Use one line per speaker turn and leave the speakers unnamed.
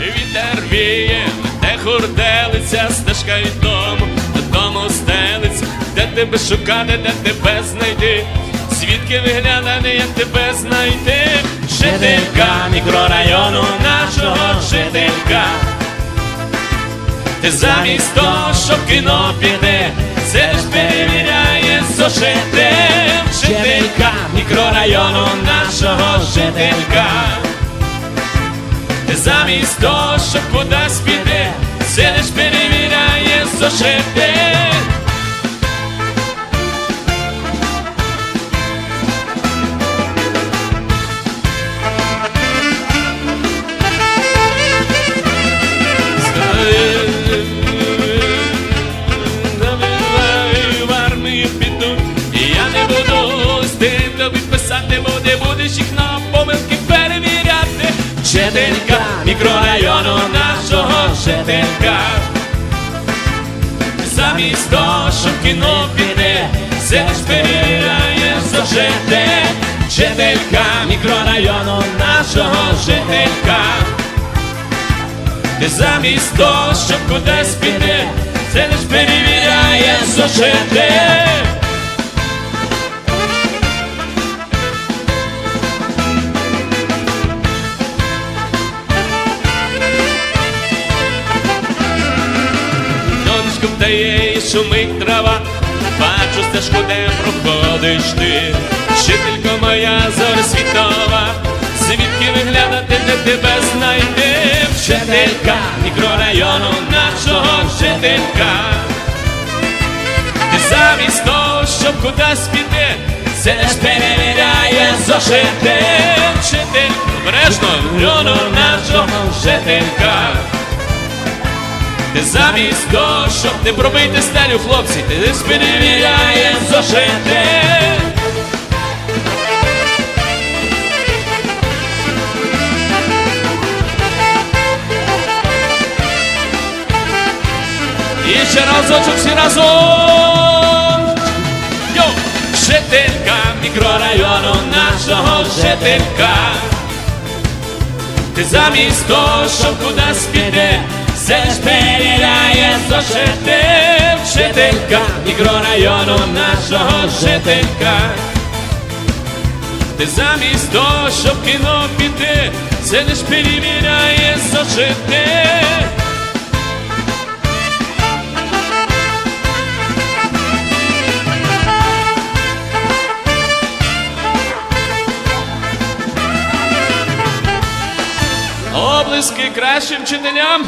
Вітер віє, де хурделиця, стежка від дому, додому стелиться, де тебе шукати, де тебе знайти, звідки виглядати, як тебе знайти, жителька мікрорайону нашого жителька. Ти замість того, щоб кіно піти, це ж перевіряє зошити Жителька мікрорайону нашого жителька. Замість того, що кудись піде, сидиш перевіряє зошити Жителька мікрорайону нашого жителька. Замість того, щоб кіно піде, все ж перевіряє зажити. Жителька мікрорайону нашого жителька. Ти замість того, щоб кудись піти, це лиш перевіряє зошити. Вдає і шумить трава, бачу стежку, де проходиш ти. Вчителько моя зоря світова, звідки виглядати, де тебе знайти. Вчителька мікрорайону нашого вчителька. Ти замість того, щоб кудись піти, це ж перевіряє зошити. Вчителька, обережно, району нашого вчителька. Замість того, щоб не пробити стелю, хлопці, ти лиш перевіряє зошити. І ще разочок всі разом. Йо! Жителька мікрорайону нашого жителька. Ти замість того, щоб кудись піде, все ж перевіряє зошити. Вчителька мікрорайону нашого жителька. Ти замість того, щоб кіно піти, це лиш перевіряє зошити. Облиски кращим вчителям.